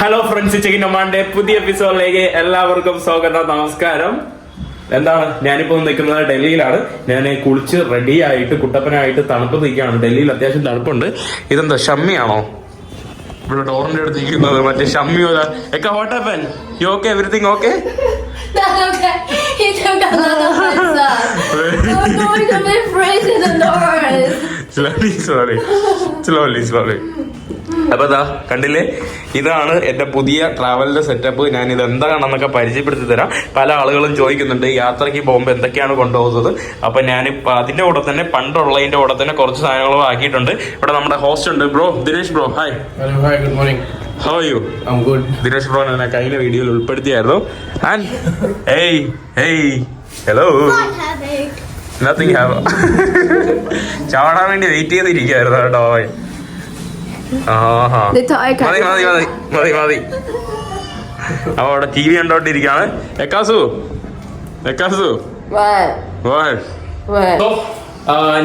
Hello friends check in പുതിയ എപ്പിസോഡിലേക്ക് എല്ലാവർക്കും സ്വാഗതം നമസ്കാരം. എന്താണ്? ഞാനിപ്പോ നിൽക്കുന്നത് ഡൽഹിയിലാണ്. ഞാൻ കുളിച്ച് റെഡി ആയിട്ട് കുട്ടപ്പനായിട്ട് തണുപ്പ് നിൽക്കുകയാണ് ഡൽഹിയിൽ അത്യാവശ്യം തണുപ്പുണ്ട്. ഇതെന്താ ഷമ്മിയാണോ? ഇവിടെ ഡോറിന്റെ അടുത്ത് നിൽക്കുന്നത് മറ്റേ ഷമ്മി ഒക്കെ what happened you okay everything okay. Slowly slowly slowly slowly അപ്പൊ ഇതാ കണ്ടില്ലേ? ഇതാണ് എന്റെ പുതിയ ട്രാവലിന്റെ സെറ്റപ്പ് ഞാൻ ഇത് എന്താണെന്നൊക്കെ പരിചയപ്പെടുത്തി തരാം. പല ആളുകളും ചോദിക്കുന്നുണ്ട് യാത്രയ്ക്ക് പോകുമ്പോൾ എന്തൊക്കെയാണ് കൊണ്ടുപോകുന്നത്? അപ്പൊ ഞാൻ അതിന്റെ കൂടെ തന്നെ പണ്ടുള്ളതിന്റെ കൂടെ തന്നെ കുറച്ച് സാധനങ്ങളും ആക്കിയിട്ടുണ്ട്. ഇവിടെ നമ്മുടെ ഹോസ്റ്റ് ഉണ്ട് bro Dinesh bro hi hello hi, good morning how you good Dinesh bro എന്നെ കഴിഞ്ഞ വീഡിയോയിൽ ഉൾപ്പെടുത്തിയായിരുന്നു. ആൻഡ് ഏയ് ഏയ് ഹലോ നത്തിങ് ഹാവ് ചാടാൻ വേണ്ടി വെയിറ്റ് ചെയ്തിരിക്കുവായിരുന്നു കേട്ടോ മതി മതി മതി മതി മതി. അപ്പൊ അവിടെ ടി വി കണ്ടോണ്ടിരിക്കാണ് എക്കാസു? എക്കാസു? What? വാ. What?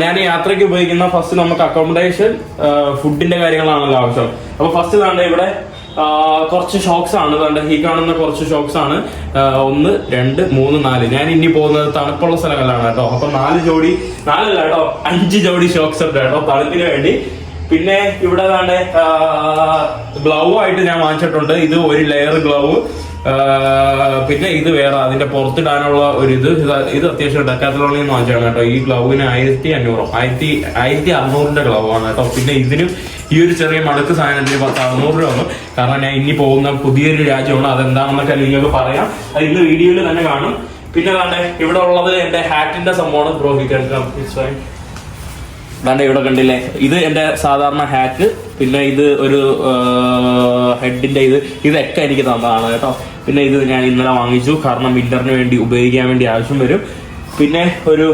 ഞാൻ യാത്രയ്ക്ക് ഉപയോഗിക്കുന്ന ഫസ്റ്റ് നമുക്ക് അക്കോമഡേഷൻ ഫുഡിന്റെ കാര്യങ്ങളാണല്ലോ ആവശ്യം. അപ്പൊ ഫസ്റ്റ് കണ്ട ഇവിടെ കുറച്ച് ഷോക്സ് ആണ്. കണ്ട ഈ കാണുന്ന കുറച്ച് ഷോക്സ് ആണ്. ഒന്ന് രണ്ട് മൂന്ന് നാല്. ഞാൻ ഇനി പോകുന്നത് തണുപ്പുള്ള സ്ഥലങ്ങളിലാണ് കേട്ടോ. അപ്പൊ നാല് ജോഡി നാലല്ല കേട്ടോ അഞ്ച് ജോഡി ഷോക്സ് ഉണ്ട് കേട്ടോ തണുപ്പിന് വേണ്ടി. പിന്നെ ഇവിടെ വേണ്ടേ ഗ്ലൗ ആയിട്ട് ഞാൻ വാങ്ങിച്ചിട്ടുണ്ട്. ഇത് ഒരു ലെയർ ഗ്ലൗ. പിന്നെ ഇത് വേറെ അതിന്റെ പുറത്തിടാനുള്ള ഒരു ഇത്. ഇത് അത്യാവശ്യം ഡക്കാത്തലോണിൽ വാങ്ങിച്ചാണ് കേട്ടോ. ഈ ഗ്ലൗവിന് ആയിരത്തി അഞ്ഞൂറോ ആയിരത്തി ആയിരത്തി അറുന്നൂറിന്റെ ഗ്ലൗ ആണ് കേട്ടോ. പിന്നെ ഇതിനും ഈ ഒരു ചെറിയ മടുക്ക് സാധനത്തിന് പത്ത് അറുന്നൂറ് രൂപ കാരണം ഞാൻ ഇനി പോകുന്ന പുതിയൊരു രാജ്യമാണ്. അതെന്താണെന്നൊക്കെ നിങ്ങൾക്ക് പറയാം. അത് ഇന്ന് വീഡിയോയിൽ തന്നെ കാണും. പിന്നെ കാണേ ഇവിടെ ഉള്ളത് എന്റെ ഹാറ്റിന്റെ സംഭവമാണ്. ബ്രോഹിക്കാൻ ദാണ്ടെ ഇവിടെ കണ്ടില്ലേ? ഇത് എന്റെ സാധാരണ ഹാക്ക് പിന്നെ ഇത് ഒരു ഹെഡിന്റെ ഇത് ഇതൊക്കെ എനിക്ക് തന്നതാണ് കേട്ടോ. പിന്നെ ഇത് ഞാൻ ഇന്നലെ വാങ്ങിച്ചു. കാരണം വിന്ററിന് വേണ്ടി ഉപയോഗിക്കാൻ വേണ്ടി ആവശ്യം വരും. പിന്നെ ഒരു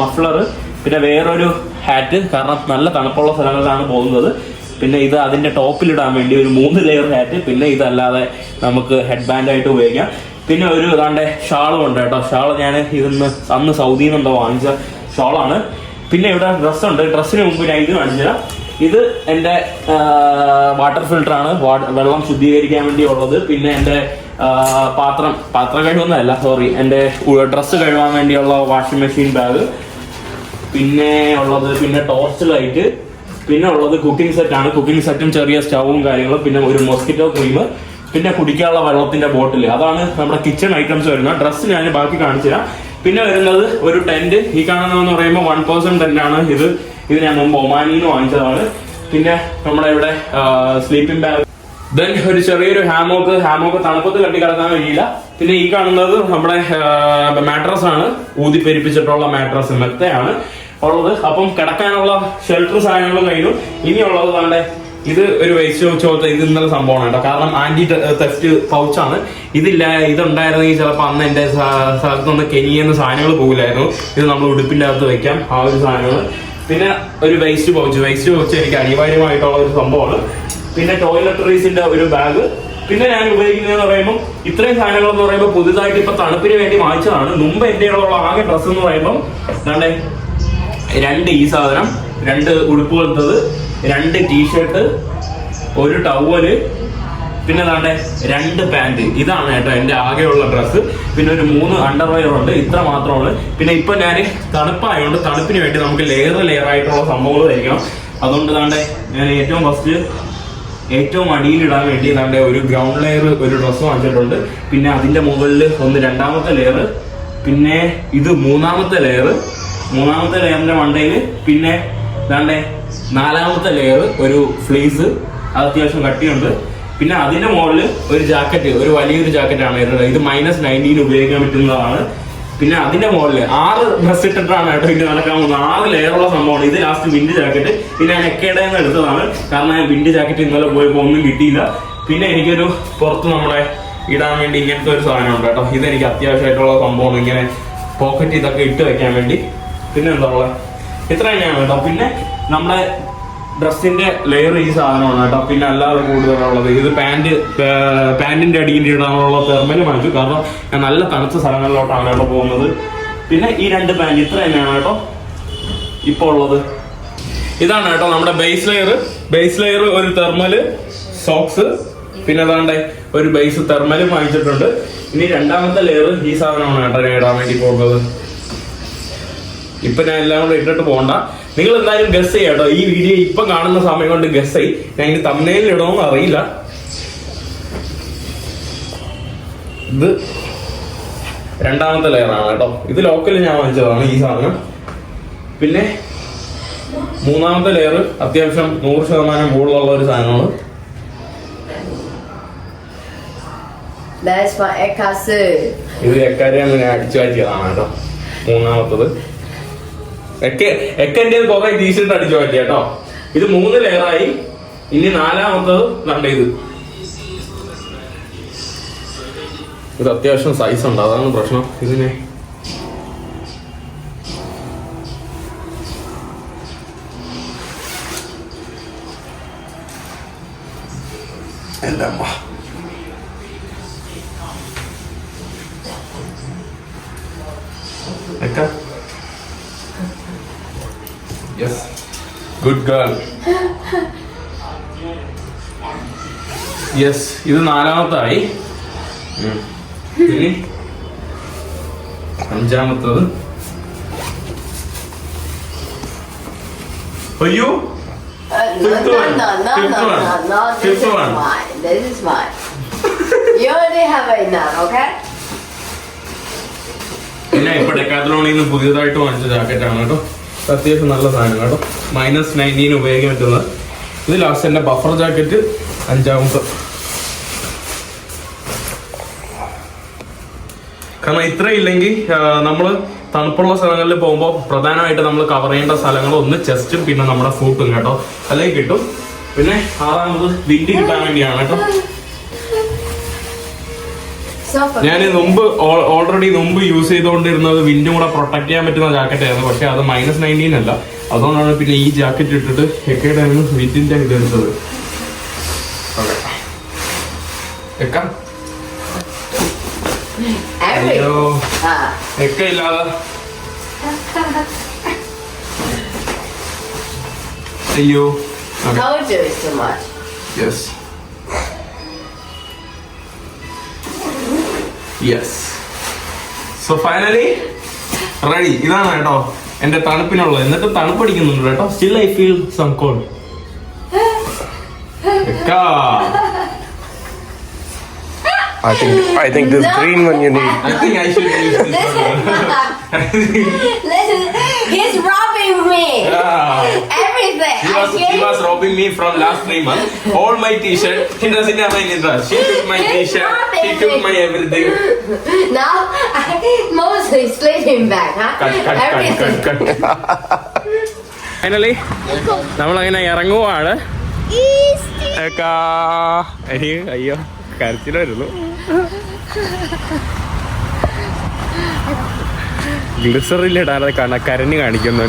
മഫ്ലർ പിന്നെ വേറൊരു ഹാറ്റ് കാരണം നല്ല തണുപ്പുള്ള സ്ഥലങ്ങളിലാണ് പോകുന്നത്. പിന്നെ ഇത് അതിന്റെ ടോപ്പിലിടാൻ വേണ്ടി ഒരു മൂന്ന് ലെയർ ഹാറ്റ് പിന്നെ ഇതല്ലാതെ നമുക്ക് ഹെഡ് ബാൻഡ് ആയിട്ട് ഉപയോഗിക്കാം. പിന്നെ ഒരു ഇതാണ്ട് ഷാളും ഉണ്ട് കേട്ടോ. ഷാൾ ഞാൻ ഇതിന്ന് അന്ന് സൗദിയിൽ നിന്നുണ്ടോ വാങ്ങിച്ച ഷാളാണ്. പിന്നെ ഇവിടെ ഡ്രസ് ഉണ്ട് ഡ്രസ്സിന് മുമ്പ് ഞാൻ ഇത് കാണിച്ചു തരാം. ഇത് എന്റെ വാട്ടർ ഫിൽട്ടർ ആണ്. വെള്ളം ശുദ്ധീകരിക്കാൻ വേണ്ടി ഉള്ളത് പിന്നെ എന്റെ പാത്രം പാത്രം കഴുകുന്നതല്ല സോറി എന്റെ ഡ്രസ്സ് കഴുകാൻ വേണ്ടിയുള്ള വാഷിംഗ് മെഷീൻ ബാഗ് പിന്നെ ഉള്ളത് പിന്നെ ടോർച്ച് ലൈറ്റ് പിന്നെ ഉള്ളത് കുക്കിംഗ് സെറ്റ് ആണ്. കുക്കിംഗ് സെറ്റും ചെറിയ സ്റ്റൗവും കാര്യങ്ങളും. പിന്നെ ഒരു മൊസ്കിറ്റോ ക്രീം പിന്നെ കുടിക്കാനുള്ള വെള്ളത്തിന്റെ ബോട്ടിൽ അതാണ് നമ്മുടെ കിച്ചൺ ഐറ്റംസ് വരുന്നത്. ഡ്രസ്സ് ഞാൻ ബാക്കി കാണിച്ചു തരാം. പിന്നെ വരുന്നത് ഒരു ടെന്റ് ഈ കാണുന്നതെന്ന് പറയുമ്പോൾ വൺ പേഴ്സൺ ടെന്റ് ആണ് ഇത്. ഇത് ഞാൻ മുമ്പ് ഒമാനിൽ നിന്ന് വാങ്ങിച്ചതാണ്. പിന്നെ നമ്മുടെ ഇവിടെ സ്ലീപ്പിംഗ് ബാഗ് ദെൻ ഒരു ചെറിയൊരു ഹാമോക്ക് ഹാമോക്ക് തണുപ്പത്ത് കെട്ടിക്കിടക്കാൻ കഴിയില്ല. പിന്നെ ഈ കാണുന്നത് നമ്മുടെ മാട്രസ് ആണ്. ഊതി പെരിപ്പിച്ചിട്ടുള്ള മാട്രസ് മെത്തയാണ് ഉള്ളത്. അപ്പം കിടക്കാനുള്ള ഷെൽട്ടർ സാധനങ്ങളും കഴിഞ്ഞു. ഇനിയുള്ളത് താണ്ടെ ഇത് ഒരു വേസ്റ്റ് ചോദിച്ച ഇത് ഇന്നലെ സംഭവമാണ് കേട്ടോ. കാരണം ആന്റി തെഫ്റ്റ് പൗച്ചാണ് ഇതില്ല ഇതുണ്ടായിരുന്നെങ്കിൽ ചിലപ്പോൾ അന്ന് എന്റെ സ്ഥലത്ത് സ്ഥലത്തുനിന്ന് കെനിയെന്ന് സാധനങ്ങൾ പോകില്ലായിരുന്നു. ഇത് നമ്മൾ ഉടുപ്പിന്റെ അകത്ത് വെക്കാം. ആ ഒരു സാധനങ്ങൾ പിന്നെ ഒരു വേസ്റ്റ് പൗച്ച് വേസ്റ്റ് പൗച്ച് എനിക്ക് അനിവാര്യമായിട്ടുള്ള ഒരു സംഭവമാണ്. പിന്നെ ടോയ്ലറ്ററീസിന്റെ ഒരു ബാഗ് പിന്നെ ഞാൻ ഉപയോഗിക്കുന്നതെന്ന് പറയുമ്പോൾ ഇത്രയും സാധനങ്ങൾ എന്ന് പറയുമ്പോൾ പുതുതായിട്ട് ഇപ്പൊ തണുപ്പിന് വേണ്ടി വാങ്ങിച്ചതാണ് മുമ്പ് എന്റെ ഉള്ള ആകെ ഡ്രസ്സ് എന്ന് പറയുമ്പോൾ രണ്ട് ഈ സാധനം രണ്ട് ഉടുപ്പ് പോലത്തത് രണ്ട് ടീഷർട്ട് ഒരു ടവൽ പിന്നെ ദാണ്ടെ രണ്ട് പാന്റ് ഇതാണ് കേട്ടോ എന്റെ ആകെയുള്ള ഡ്രസ്സ് പിന്നെ ഒരു മൂന്ന് അണ്ടർവെയർ ഉണ്ട് ഇത്ര മാത്രമാണ് പിന്നെ ഇപ്പൊ ഞാൻ തണുപ്പായതുകൊണ്ട് തണുപ്പിന് വേണ്ടി നമുക്ക് ലെയർ ലെയർ ആയിട്ടുള്ള സംഭവങ്ങൾ ധരിക്കണം. അതുകൊണ്ട് താണ്ടെ ഞാൻ ഏറ്റവും ഫസ്റ്റ് ഏറ്റവും അടിയിലിടാൻ വേണ്ടി താണ്ടെ ഒരു ഗ്രൗണ്ട് ലെയർ ഒരു ഡ്രസ്സ് വാങ്ങിച്ചിട്ടുണ്ട്. പിന്നെ അതിന്റെ മുകളിൽ ഒന്ന് രണ്ടാമത്തെ ലെയർ പിന്നെ ഇത് മൂന്നാമത്തെ ലെയർ മൂന്നാമത്തെ ലെയറിന്റെ മണ്ടയിൽ പിന്നെ ദാണ്ടെ നാലാമത്തെ ലെയർ ഒരു ഫ്ലീസ് അത് അത്യാവശ്യം കട്ടിയുണ്ട്. പിന്നെ അതിന്റെ മുകളിൽ ഒരു ജാക്കറ്റ് ഒരു വലിയൊരു ജാക്കറ്റ് ആണ് വരുന്നത്. ഇത് മൈനസ് നയന്റീൻ ഉപയോഗിക്കാൻ പറ്റുന്നതാണ്. പിന്നെ അതിന്റെ മുകളിൽ ആറ് ഡ്രസ് ഇട്ടിട്ടാണ് കേട്ടോ ഇത് നടക്കാൻ പോകുന്നത്. ആറ് ലെയറുള്ള സംഭവമാണ്. ഇത് ലാസ്റ്റ് വിൻഡ് ജാക്കറ്റ് പിന്നെ ഞാൻ എക്കേടെ നിന്ന് എടുത്തതാണ്. കാരണം ഞാൻ വിൻഡ് ജാക്കറ്റ് ഇന്നലെ പോയപ്പോൾ ഒന്നും കിട്ടിയില്ല. പിന്നെ എനിക്കൊരു പുറത്ത് നമ്മളെ ഇടാൻ വേണ്ടി ഇങ്ങനത്തെ ഒരു സാധനം ഉണ്ട് കേട്ടോ. ഇത് എനിക്ക് അത്യാവശ്യമായിട്ടുള്ള സംഭവമാണ്. ഇങ്ങനെ പോക്കറ്റ് ഇതൊക്കെ ഇട്ട് വെക്കാൻ വേണ്ടി. പിന്നെ എന്താ ഉള്ളത്? ഇത്ര തന്നെയാണ് കേട്ടോ പിന്നെ നമ്മുടെ ഡ്രസ്സിന്റെ ലെയർ ഈ സാധനമാണ് കേട്ടോ പിന്നെ അല്ലാതെ കൂടുതലുള്ളത് ഇത് പാന്റ് പാന്റിന്റെ അടിയിൽ ഇടാനുള്ള തെർമൽ വാങ്ങിച്ചു കാരണം ഞാൻ നല്ല തണുത്ത സ്ഥലങ്ങളിലോട്ടാണ് കേട്ടോ പോകുന്നത്. പിന്നെ ഈ രണ്ട് പാന്റ് ഇത്ര തന്നെയാണ് കേട്ടോ ഇപ്പോൾ ഉള്ളത്. ഇതാണ് കേട്ടോ നമ്മുടെ ബേസ് ലെയർ ബേസ് ലെയർ ഒരു തെർമൽ സോക്സ് പിന്നെ അതാണ്ട് ഒരു ബേസ് തെർമലും വാങ്ങിച്ചിട്ടുണ്ട്. ഇനി രണ്ടാമത്തെ ലെയർ ഈ സാധനമാണ് കേട്ടോ ഇടാൻ വേണ്ടി പോകുന്നത്. ഇപ്പൊ ഞാൻ എല്ലാം കൂടെ ഇട്ടിട്ട് പോകണ്ട നിങ്ങൾ എന്തായാലും ഗസ് ചെയ്യാട്ടോ ഈ വീഡിയോ ഇപ്പൊ കാണുന്ന സമയം കൊണ്ട് ഗസ് ചെയ്. ഞാൻ ഇനി തമ്മനയിൽ ഇടണമെന്ന് അറിയില്ല. ഇത് രണ്ടാമത്തെ ലെയറാണ് കേട്ടോ. ഇത് ലോക്കൽ ഞാൻ വാങ്ങിച്ചതാണ് ഈ സാധനം. പിന്നെ മൂന്നാമത്തെ ലെയർ അത്യാവശ്യം നൂറ് ശതമാനം കൂടുതലുള്ള ഒരു സാധനമാണ്. ഇത് എക്കാര്യം അടിച്ചു മാറ്റിയതാണ് കേട്ടോ. മൂന്നാമത്തത്. എക്ക എക്കന്റെ കുറെ ടീഷർട്ട് അടിച്ചു മാറ്റി കേട്ടോ. ഇത് മൂന്ന് ലെയറായി ഇനി നാലാമത്തത് നല്ല ഇത്? ഇത് അത്യാവശ്യം സൈസ് ഉണ്ട്. അതാണ് പ്രശ്നം. ഇതിനെ എന്റെ Eka? Yes. Good girl. Yes ഇത് നാലാമത്തായി ഉം. ഇനി അഞ്ചാമത്തത് അയ്യോ Uh, no, Fifth no, one. no, no, Fifth no, one. no, no. This Fifth is one. mine. This is girl yes ഇത് നാലാമത്തായി. അഞ്ചാമത്തത്. അയ്യോ. പിന്നെ ഇപ്പൊ ഡെക്കാത്തലോണിൽ നിന്ന് പുതിയതായിട്ട് വാങ്ങിച്ച ജാക്കറ്റ് ആണ് കേട്ടോ. അത്യാവശ്യം നല്ല സാധനം കേട്ടോ. മൈനസ് നയന്റീൻ ഉപയോഗിക്കാൻ പറ്റുന്നത് ഇത് ലാസ്റ്റ് എന്റെ ബഫർ ജാക്കറ്റ് അഞ്ചാമത്തെ. കാരണം ഇത്ര ഇല്ലെങ്കിൽ നമ്മൾ തണുപ്പുള്ള സ്ഥലങ്ങളിൽ പോകുമ്പോൾ പ്രധാനമായിട്ട് നമ്മൾ കവർ ചെയ്യേണ്ട സ്ഥലങ്ങൾ ഒന്ന് ചെസ്റ്റും പിന്നെ നമ്മുടെ ഫൂട്ടും കേട്ടോ. അല്ലെങ്കിൽ കിട്ടും. പിന്നെ ആറാമത് വിൻഡ് കിട്ടാൻ വേണ്ടിയാണ് കേട്ടോ. ഞാൻ മുമ്പ് ഓൾറെഡി മുമ്പ് യൂസ് ചെയ്തുകൊണ്ടിരുന്നത് വിൻഡും കൂടെ പ്രൊട്ടക്ട് ചെയ്യാൻ പറ്റുന്ന ജാക്കറ്റ് ആയിരുന്നു. പക്ഷെ അത് മൈനസ് നയന്റീൻ അല്ല. അതുകൊണ്ടാണ് പിന്നെ ഈ ജാക്കറ്റ് ഇട്ടിട്ട് എക്കയുടെ വിൻഡിന്റെ ഇത് എടുത്തത്. അയ്യോ. ഇല്ലാതെ അയ്യോ. Told yes so finally ready ഇതാണ് കേട്ടോ എന്റെ തണുപ്പിനുള്ളത് എന്നിട്ട് തണുപ്പടിക്കുന്നുണ്ട് കേട്ടോ. Still I feel some cold I think I think this green one you need. I think I should use Listen, he's robbing me. Yeah. Everything. He was, he was robbing me from last three months. All my t-shirt. He doesn't have any dress. She took my t-shirt. He took my everything. now I mostly him back, huh? Cut, cut, cut, Everything. cut, cut. cut. Finally നമ്മളങ്ങനെ ഇറങ്ങുവാണ് അയ്യോ കരച്ചിലായിരുന്നു ഗ്ലിസറിൽ ഇടാതെ കാണാൻ കരഞ്ഞ് കാണിക്കുന്നു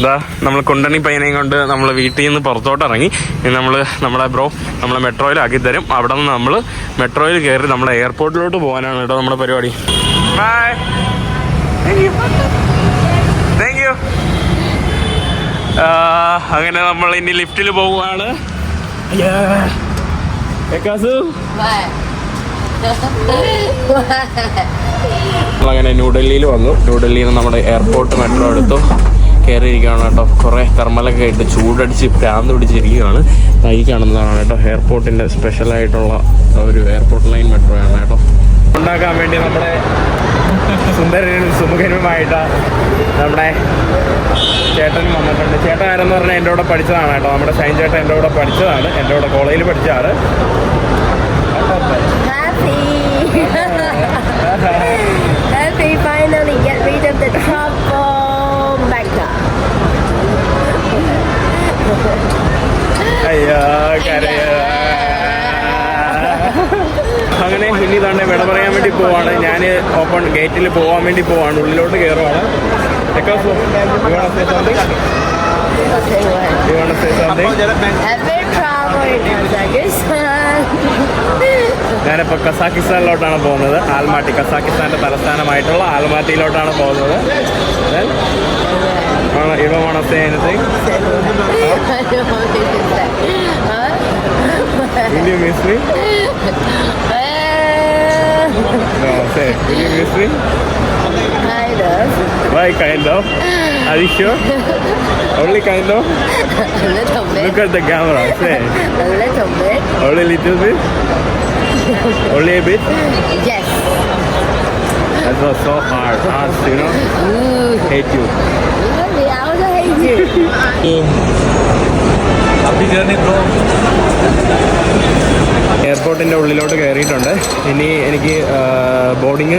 എന്താ നമ്മൾ കൊണ്ടണി പയ്യനെയും കൊണ്ട് നമ്മൾ വീട്ടിൽ നിന്ന് പുറത്തോട്ട് ഇറങ്ങി നമ്മൾ നമ്മളെ ബ്രോ നമ്മളെ മെട്രോയിലാക്കി തരും. അവിടെ നിന്ന് നമ്മൾ മെട്രോയിൽ കയറി നമ്മളെ എയർപോർട്ടിലോട്ട് പോകാനാണ് കേട്ടോ നമ്മുടെ പരിപാടി. ബൈ അങ്ങനെ നമ്മൾ ഇനി ലിഫ്റ്റിൽ പോവുകയാണ്. എക്കാസു നമ്മളങ്ങനെ ന്യൂഡൽഹിയിൽ വന്നു. ന്യൂഡൽഹിയിൽ നിന്ന് നമ്മുടെ എയർപോർട്ട് മെട്രോ എടുത്തു കയറിയിരിക്കുകയാണ് കേട്ടോ. കുറേ തെർമലൊക്കെ ആയിട്ട് ചൂടടിച്ച് പ്രാന്ത് പിടിച്ചിരിക്കുകയാണ്. കാണുന്നതാണ് കേട്ടോ. എയർപോർട്ടിന്റെ സ്പെഷ്യലായിട്ടുള്ള ഒരു എയർപോർട്ട് ലൈൻ മെട്രോ ആണ് കേട്ടോ. ഉണ്ടാക്കാൻ വേണ്ടി നമ്മുടെ സുന്ദരനും സുമുഖനുമായിട്ട് നമ്മുടെ ചേട്ടനും വന്നിട്ടുണ്ട്. ചേട്ടൻ ആരെന്ന് പറഞ്ഞാൽ എന്റെ കൂടെ പഠിച്ചതാണ് കേട്ടോ. നമ്മുടെ സൈൻ ചേട്ടൻ എന്റെ കൂടെ പഠിച്ചതാണ്. എന്റെ കൂടെ കോളേജിൽ പഠിച്ചതാണ്. Happy. Happy finally get rid of the troublemaker. അയ്യോ കരയ അങ്ങനെ ഇനി തന്നെ വിട പറയാൻ വേണ്ടി പോവാണ് ഞാൻ ഓപ്പൺ ഗേറ്റിൽ പോവാൻ വേണ്ടി പോവാണ് ഉള്ളിലോട്ട് കയറുവാണ് Happy travel in Kazakhstan. ഞാനിപ്പോൾ കസാഖിസ്ഥാനിലോട്ടാണ് പോകുന്നത്. ആൽമാട്ടി കസാഖിസ്ഥാന്റെ തലസ്ഥാനമായിട്ടുള്ള ആൽമാട്ടിയിലോട്ടാണ് പോകുന്നത്. ഇപ്പോൾ മണത്തേനത്തി camera Only a bit? Yes. That was so hard. Hard, you know? Hate you. എയർപോർട്ടിന്റെ ഉള്ളിലോട്ട് കയറിയിട്ടുണ്ട്. ഇനി എനിക്ക് ബോർഡിങ്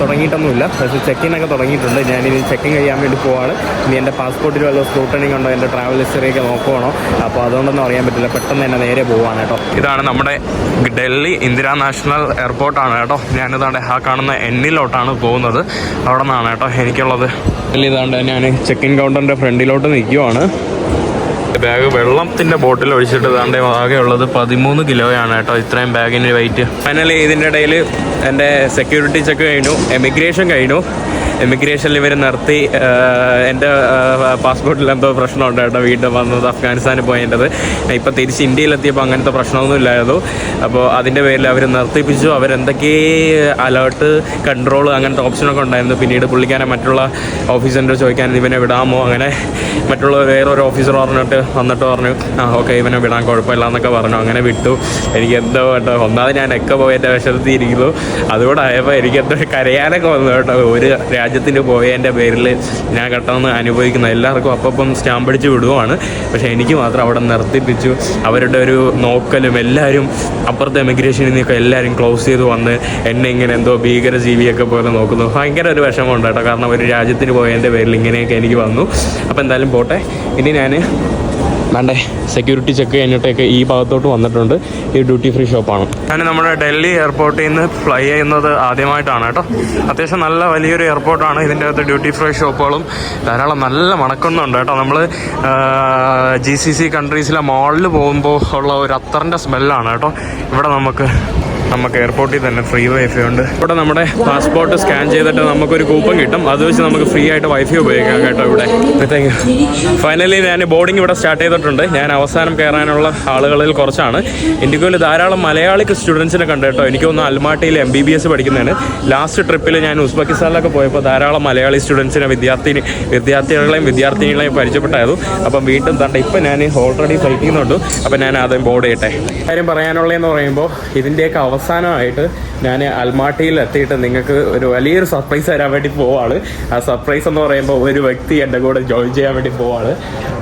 തുടങ്ങിയിട്ടൊന്നുമില്ല. പക്ഷേ ചെക്കിൻ ഒക്കെ തുടങ്ങിയിട്ടുണ്ട്. ഞാനിനി ചെക്കിങ് ചെയ്യാൻ വേണ്ടി പോവാണ്. ഇനി എന്റെ പാസ്പോർട്ടിൽ വല്ല സ്ക്രൂട്ടണിങ് ഉണ്ടോ എന്റെ ട്രാവൽ ഹിസ്റ്ററിയൊക്കെ നോക്കുവാണോ? അപ്പോൾ അതുകൊണ്ടൊന്നും അറിയാൻ പറ്റില്ല. പെട്ടെന്ന് തന്നെ നേരെ പോവാണ് കേട്ടോ. ഇതാണ് നമ്മുടെ ഡൽഹി ഇന്ദിരാ നാഷണൽ എയർപോർട്ടാണ് കേട്ടോ. ഞാനിതാണ്ട് ആ കാണുന്ന എന്നിലോട്ടാണ് പോകുന്നത്. അവിടെ നിന്നാണ് കേട്ടോ എനിക്കുള്ളത്. ഇതാണ്ട് ഞാൻ ചെക്കിൻ കൗണ്ടറിന്റെ ഫ്രണ്ടിലോട്ട് നിൽക്കുവാണ് ബാഗ് വെള്ളത്തിന്റെ ബോട്ടിൽ ഒഴിച്ചിട്ട് താണ്ടേ ആകെ ഉള്ളത് പതിമൂന്ന് കിലോയാണ് കേട്ടോ. ഇത്രയും ബാഗിന് വെയിറ്റ് ഫൈനലി ഇതിന്റെ ഇടയിൽ എന്റെ സെക്യൂരിറ്റി ചെക്ക് കഴിഞ്ഞു. എമിഗ്രേഷൻ കഴിഞ്ഞു. എമിഗ്രേഷനിൽ ഇവർ നിർത്തി എന്റെ പാസ്പോർട്ടിൽ എന്തോ പ്രശ്നമുണ്ട് കേട്ടോ വീണ്ടും വന്നത് അഫ്ഗാനിസ്ഥാനിൽ പോയതിന്റെത് ഇപ്പം തിരിച്ച് ഇന്ത്യയിലെത്തിയപ്പോൾ അങ്ങനത്തെ പ്രശ്നമൊന്നും ഇല്ലായിരുന്നു. അപ്പോൾ അതിന്റെ പേരിൽ അവർ നിർത്തിപ്പിച്ചു. അവരെന്തൊക്കെ അലേർട്ട് കൺട്രോൾ അങ്ങനത്തെ ഓപ്ഷനൊക്കെ ഉണ്ടായിരുന്നു. പിന്നീട് പുള്ളിക്കാരെ മറ്റുള്ള ഓഫീസറിന്റെ ചോദിക്കാൻ ഇവനെ വിടാമോ? അങ്ങനെ മറ്റുള്ള വേറൊരു ഓഫീസർ പറഞ്ഞിട്ട് വന്നിട്ട് പറഞ്ഞു ആ ഓക്കെ ഇവനെ വിടാൻ കുഴപ്പമില്ല എന്നൊക്കെ പറഞ്ഞു. അങ്ങനെ വിട്ടു. എനിക്ക് എന്തോ കേട്ടോ ഒന്നാമത് ഞാൻ ഒക്കെ പോയതിന്റെ വിഷമത്തിൽ ഇരിക്കുന്നു അതുകൂടെ ആയപ്പോൾ എനിക്ക് കരയാനൊക്കെ വന്നു കേട്ടോ ഒരു രാജ്യത്തിന് പോയതിന്റെ പേരിൽ ഞാൻ കെട്ടെന്ന് അനുഭവിക്കുന്ന. എല്ലാവർക്കും അപ്പം സ്റ്റാമ്പ് അടിച്ച് വിടുവാണ്. പക്ഷേ എനിക്ക് മാത്രം അവിടെ നിർത്തിപ്പിച്ചു. അവരുടെ ഒരു നോക്കലും എല്ലാവരും അപ്പുറത്തെ എമിഗ്രേഷനിൽ നിന്നൊക്കെ എല്ലാവരും ക്ലോസ് ചെയ്ത് വന്ന് എന്നെ ഇങ്ങനെ എന്തോ ഭീകര ജീവിയൊക്കെ പോലെ നോക്കുന്നു. ഭയങ്കര ഒരു വിഷമമുണ്ട് കേട്ടോ. കാരണം ഒരു രാജ്യത്തിന് പോയതിന്റെ പേരിൽ ഇങ്ങനെയൊക്കെ എനിക്ക് വന്നു. അപ്പോൾ എന്തായാലും പോട്ടെ. ഇനി ഞാൻ വേണ്ടേ? സെക്യൂരിറ്റി ചെക്ക് കഴിഞ്ഞിട്ടൊക്കെ ഈ ഭാഗത്തോട്ട് വന്നിട്ടുണ്ട്. ഈ ഡ്യൂട്ടി ഫ്രീ ഷോപ്പാണ് ഞാൻ നമ്മുടെ ഡൽഹി എയർപോർട്ടിൽ നിന്ന് ഫ്ലൈ ചെയ്യുന്നത് ആദ്യമായിട്ടാണ് കേട്ടോ. അത്യാവശ്യം നല്ല വലിയൊരു എയർപോർട്ടാണ് ഇതിന്റെ അകത്ത് ഡ്യൂട്ടി ഫ്രീ ഷോപ്പുകളും ധാരാളം നല്ല മണക്കുന്നുണ്ട് കേട്ടോ. നമ്മൾ ജി സി സി കൺട്രീസിലെ മോളിൽ പോകുമ്പോൾ ഉള്ള ഒരു അത്തറിന്റെ സ്മെല്ലാണ് കേട്ടോ. ഇവിടെ നമുക്ക് നമുക്ക് എയർപോർട്ടിൽ തന്നെ ഫ്രീ വൈഫൈ ഉണ്ട്. ഇവിടെ നമ്മുടെ പാസ്പോർട്ട് സ്കാൻ ചെയ്തിട്ട് നമുക്കൊരു കൂപ്പൺ കിട്ടും. അത് വെച്ച് നമുക്ക് ഫ്രീ ആയിട്ട് വൈഫൈ ഉപയോഗിക്കാം കേട്ടോ ഇവിടെ. ഫൈനലി ഞാൻ ബോർഡിംഗ് ഇവിടെ സ്റ്റാർട്ട് ചെയ്തിട്ടുണ്ട്. ഞാൻ അവസാനം കയറാനുള്ള ആളുകളിൽ കുറച്ചാണ്. ഇൻഡിഗോയിൽ ധാരാളം മലയാളി സ്റ്റുഡൻസിനെ കണ്ടു കേട്ടോ. എനിക്ക് തോന്നുന്നു അൽമാട്ടിയിൽ എം ബി ബി എസ് പഠിക്കുന്നതാണ് ലാസ്റ്റ് ട്രിപ്പിൽ ഞാൻ ഉസ്ബെക്കിസ്ഥാനിലൊക്കെ പോയപ്പോൾ ധാരാളം മലയാളി സ്റ്റുഡൻസിനെ വിദ്യാർത്ഥി വിദ്യാർത്ഥികളെയും വിദ്യാർത്ഥിനികളെയും പരിചയപ്പെട്ടായിരുന്നു. അപ്പം വീണ്ടും തണ്ട ഇപ്പം ഞാൻ ഓൾറെഡി ഫൈറ്റ് ചെയ്യുന്നുണ്ട് അപ്പം ഞാൻ ആദ്യം ബോർഡ് ചെയ്യട്ടെ. കാര്യം പറയാനുള്ളതെന്ന് പറയുമ്പോൾ ഇതിന്റെയൊക്കെ അവസാനമായിട്ട് ഞാൻ അൽമാട്ടിയിൽ എത്തിയിട്ട് നിങ്ങൾക്ക് ഒരു വലിയൊരു സർപ്രൈസ് തരാൻ വേണ്ടി പോവാണ്. ആ സർപ്രൈസ് എന്ന് പറയുമ്പോൾ ഒരു വ്യക്തി എന്റെ കൂടെ ജോയിൻ ചെയ്യാൻ വേണ്ടി പോവാണ്.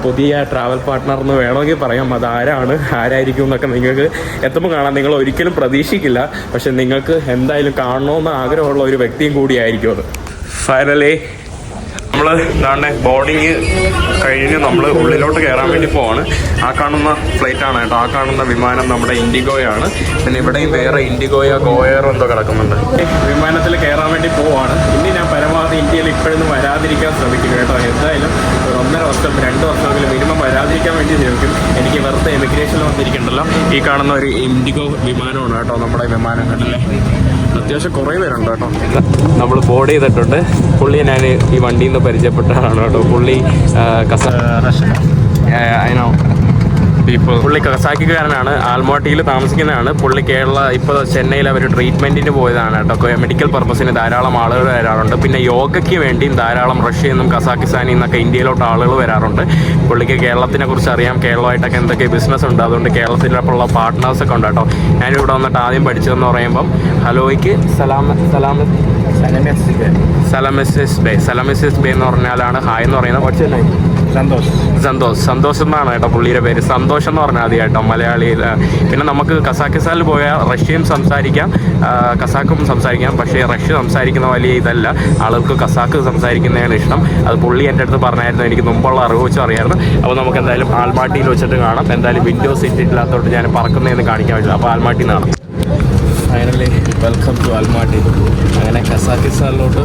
പുതിയ ട്രാവൽ പാർട്ട്ണർ എന്ന് വേണമെങ്കിൽ പറയാം. അത് ആരാണ്? ആരായിരിക്കും എന്നൊക്കെ നിങ്ങൾക്ക് എത്തുമ്പോൾ കാണാം. നിങ്ങൾ ഒരിക്കലും പ്രതീക്ഷിക്കില്ല. പക്ഷെ നിങ്ങൾക്ക് എന്തായാലും കാണണമെന്ന് ആഗ്രഹമുള്ള ഒരു വ്യക്തിയും കൂടിയായിരിക്കും അത്. ഫൈനലി നമ്മൾ ഇതാണ്ട് ബോർഡിങ് കഴിഞ്ഞ് നമ്മൾ ഉള്ളിലോട്ട് കയറാൻ വേണ്ടി പോവാണ്. ആ കാണുന്ന ഫ്ലൈറ്റ് ആണ് കേട്ടോ. ആ കാണുന്ന വിമാനം നമ്മുടെ ഇൻഡിഗോയാണ്. പിന്നെ ഇവിടെയും വേറെ ഇൻഡിഗോയോ ഗോയറോ എന്തോ കിടക്കുന്നുണ്ട്. വിമാനത്തിൽ കയറാൻ വേണ്ടി പോവാണ്. ഇനി ഞാൻ പരമാവധി ഇന്ത്യയിൽ ഇപ്പോഴൊന്നും വരാതിരിക്കാൻ ശ്രമിക്കും കേട്ടോ. എന്തായാലും ഒരു ഒന്നര വർഷം രണ്ട് വർഷമെങ്കിലും മിനിമം വരാതിരിക്കാൻ വേണ്ടി ശ്രമിക്കും. എനിക്ക് വെറുതെ എമിഗ്രേഷനിൽ വന്നിരിക്കണ്ടല്ലോ. ഈ കാണുന്ന ഒരു ഇൻഡിഗോ വിമാനമാണ് കേട്ടോ നമ്മുടെ വിമാനം കണ്ടല്ലേ? അത്യാവശ്യം കുറേ പേരുണ്ട് കേട്ടോ. നമ്മൾ ബോർഡ് ചെയ്തിട്ടുണ്ട്. പുള്ളിയെ ഞാൻ ഈ വണ്ടിയിൽ നിന്ന് പരിചയപ്പെട്ടതാണ് കേട്ടോ. പുള്ളി കസ അതിനോ പീപ്പിൾ പുള്ളി കസാക്കിക്കാരനാണ് ആൽമോട്ടിയിൽ താമസിക്കുന്നതാണ്. പുള്ളി കേരള ഇപ്പോൾ ചെന്നൈയിൽ അവർ ട്രീറ്റ്മെന്റിന് പോയതാണ് കേട്ടോ. മെഡിക്കൽ പർപ്പസിന് ധാരാളം ആളുകൾ വരാറുണ്ട്. പിന്നെ യോഗയ്ക്ക് വേണ്ടിയും ധാരാളം റഷ്യയിൽ നിന്നും കസാക്കിസ്ഥാനിൽ നിന്നൊക്കെ ഇന്ത്യയിലോട്ട് ആളുകൾ വരാറുണ്ട്. പുള്ളിക്ക് കേരളത്തിനെ കുറിച്ച് അറിയാം. കേരളമായിട്ടൊക്കെ എന്തൊക്കെ ബിസിനസ് ഉണ്ട്. അതുകൊണ്ട് കേരളത്തിലുള്ള പാർട്ട്നേഴ്സൊക്കെ ഉണ്ട് കേട്ടോ. ഞാനിവിടെ വന്നിട്ട് ആദ്യം പഠിച്ചതെന്ന് പറയുമ്പം ഹലോയ്ക്ക് സലാം സലാം സലമിസിസ് ബേ. സലമിസിസ് ബേ. എന്ന് പറഞ്ഞാലാണ് ഹായ് എന്ന് പറയുന്നത്. പക്ഷേ സന്തോഷ്. സന്തോഷ്. സന്തോഷ് എന്നാണ് കേട്ടോ പുള്ളിയുടെ പേര്. സന്തോഷം എന്ന് പറഞ്ഞാൽ മതി കേട്ടോ മലയാളിയിൽ പിന്നെ നമുക്ക് കസാക്കിസ്ഥാനിൽ പോയാൽ റഷ്യയും സംസാരിക്കാം. കസാക്കും സംസാരിക്കാം. പക്ഷേ റഷ്യ സംസാരിക്കുന്ന വലിയ ഇതല്ല. ആളുകൾക്ക് കസാക്ക് സംസാരിക്കുന്നതാണ് ഇഷ്ടം. അത് പുള്ളി എന്റെ അടുത്ത് പറഞ്ഞായിരുന്നു. എനിക്ക് മുമ്പുള്ള അറിവ് വെച്ച് അറിയായിരുന്നു അപ്പോൾ നമുക്ക് എന്തായാലും ആൽമാട്ടിയിൽ വെച്ചിട്ട് കാണാം. എന്തായാലും വിൻഡോ സീറ്റ് ഇല്ലാത്തതുകൊണ്ട് ഞാൻ പറക്കുന്നതെന്ന് കാണിക്കാൻ പറ്റില്ല. അപ്പോൾ ആൽമാട്ടിയിൽ നിന്നാണ്. ഫൈനലി വെൽക്കം ടു ആൽമാട്ടി അങ്ങനെ കസാക്കിസ്ഥാനിലോട്ട്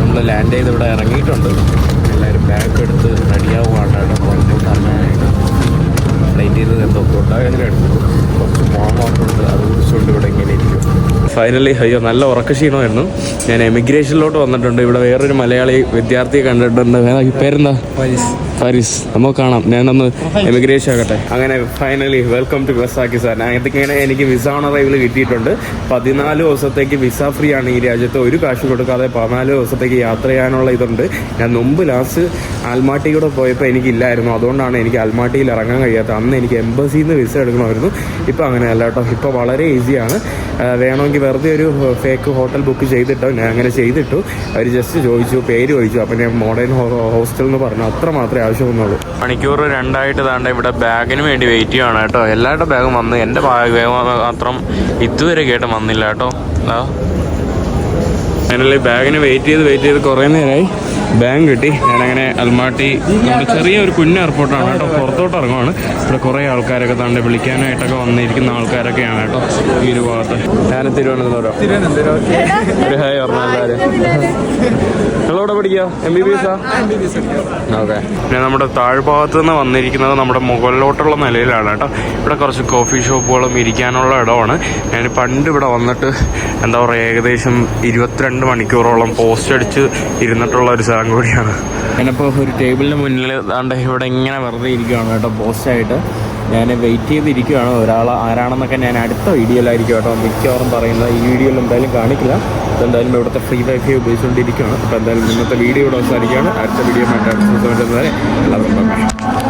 നമ്മൾ ലാൻഡ് ചെയ്ത് ഇവിടെ ഇറങ്ങിയിട്ടുണ്ട്. എല്ലാവരും ബാഗ് എടുത്ത് റെഡിയാവുകയാണ് കേട്ടോ പുറത്തോട്ട് ചെയ്തത് ചെയ്ത് എന്തോ കൊണ്ടാകത്തിന് കുറച്ച് മോങ്ങോട്ടുണ്ട് അത് കുറിച്ചുകൊണ്ട് ഇവിടെ ഇങ്ങനെ ഇരിക്കും. ഫൈനലി അയ്യോ നല്ല ഉറക്ക ക്ഷീണമായിരുന്നു. ഞാൻ എമിഗ്രേഷനിലോട്ട് വന്നിട്ടുണ്ട്. ഇവിടെ വേറൊരു മലയാളി വിദ്യാർത്ഥിയെ കണ്ടിട്ടുണ്ട്. പേരെന്താ? ഫാരിസ്. നമുക്ക് കാണാം. ഞാനൊന്ന് എമിഗ്രേഷൻ ആകട്ടെ. അങ്ങനെ finally welcome to Kazakhstan sir ഇങ്ങനെ എനിക്ക് വിസ ഓൺ അറൈവിൽ കിട്ടിയിട്ടുണ്ട്. പതിനാല് ദിവസത്തേക്ക് വിസ ഫ്രീ ആണ് ഈ രാജ്യത്ത്. ഒരു കാശ് കൊടുക്കാതെ പതിനാല് ദിവസത്തേക്ക് യാത്ര ചെയ്യാനുള്ള ഇതുണ്ട്. ഞാൻ മുമ്പ് ലാസ്റ്റ് ആൽമാട്ടിയിലൂടെ പോയപ്പോൾ എനിക്കില്ലായിരുന്നു. അതുകൊണ്ടാണ് എനിക്ക് ആൽമാട്ടിയിൽ ഇറങ്ങാൻ കഴിയാത്തത്. അന്ന് എനിക്ക് എംബസിയിൽ നിന്ന് വിസ എടുക്കണമായിരുന്നു. ഇപ്പോൾ അങ്ങനെയല്ല കേട്ടോ. ഇപ്പോൾ വളരെ ഈസിയാണ്. വേണമെങ്കിൽ വെറുതെ ഒരു ഫേക്ക് ഹോട്ടൽ ബുക്ക് ചെയ്തിട്ടോ ഞാൻ അങ്ങനെ ചെയ്തിട്ടു. അവർ ജസ്റ്റ് ചോദിച്ചു പേര് ചോദിച്ചു. അപ്പം ഞാൻ മോഡേൺ ഹോസ്റ്റൽ എന്ന് പറഞ്ഞു. അത്ര മാത്രമേ ആവശ്യമൊന്നുള്ളൂ. മണിക്കൂർ രണ്ടായിട്ട് താണ്ട ഇവിടെ ബാഗിന് വേണ്ടി വെയിറ്റ് ചെയ്യുകയാണ് കേട്ടോ. എല്ലാവരുടെ ബാഗും വന്ന് എന്റെ ബാഗ് മാത്രം ഇതുവരെ കേട്ട് വന്നില്ല കേട്ടോ. അതിനുള്ള ബാഗിന് വെയിറ്റ് ചെയ്ത് വെയിറ്റ് ചെയ്ത് കുറേ നേരമായി ബാഗ് കിട്ടി. ഞാനങ്ങനെ അൽമാട്ടി നമ്മുടെ ചെറിയൊരു കുഞ്ഞ് എയർപോർട്ടാണ് കേട്ടോ. പുറത്തോട്ട് ഇറങ്ങുവാണ്. ഇവിടെ കുറേ ആൾക്കാരൊക്കെ താണ്ടെ വിളിക്കാനായിട്ടൊക്കെ വന്നിരിക്കുന്ന ആൾക്കാരൊക്കെയാണ് കേട്ടോ ഈ ഒരു ഭാഗത്ത്. ഞാൻ തിരുവനന്തപുരം. ഒരു ഹായ് പറഞ്ഞ എല്ലാവരും നിങ്ങളെവിടെ പഠിക്കുക M B B S okay പിന്നെ നമ്മുടെ താഴ്ഭാഗത്ത് നിന്ന് വന്നിരിക്കുന്നത് നമ്മുടെ മുകളിലോട്ടുള്ള നിലയിലാണ് കേട്ടോ. ഇവിടെ കുറച്ച് കോഫി ഷോപ്പുകളും ഇരിക്കാനുള്ള ഇടമാണ്. ഞാൻ പണ്ട് ഇവിടെ വന്നിട്ട് എന്താ പറയുക ഏകദേശം ഇരുപത്തിരണ്ട് മണിക്കൂറോളം പോസ്റ്റ് അടിച്ച് ഇരുന്നിട്ടുള്ള ഒരു സ്ഥലം കൂടിയാണ്. ഞാനിപ്പോൾ ഒരു ടേബിളിന് മുന്നിൽ ദാണ്ട് ഇവിടെ ഇങ്ങനെ വെറുതെ ഇരിക്കുകയാണ് കേട്ടോ പോസ്റ്റായിട്ട് ഞാൻ വെയിറ്റ് ചെയ്തിരിക്കുകയാണ് ഒരാൾ ആരാണെന്നൊക്കെ ഞാൻ അടുത്ത വീഡിയോയിലായിരിക്കും കേട്ടോ മിക്കവാറും പറയുന്നത്. ഈ വീഡിയോയിൽ എന്തായാലും കാണിക്കില്ല. എന്തായാലും ഇവിടുത്തെ ഫ്രീ വൈഫൈ ഉപയോഗിച്ചുകൊണ്ടിരിക്കുകയാണ് അപ്പോൾ എന്തായാലും ഇന്നത്തെ വീഡിയോ ഇവിടെ അവസാനിക്കുകയാണ്. അടുത്ത വീഡിയോ മറ്റേ എല്ലാവർക്കും.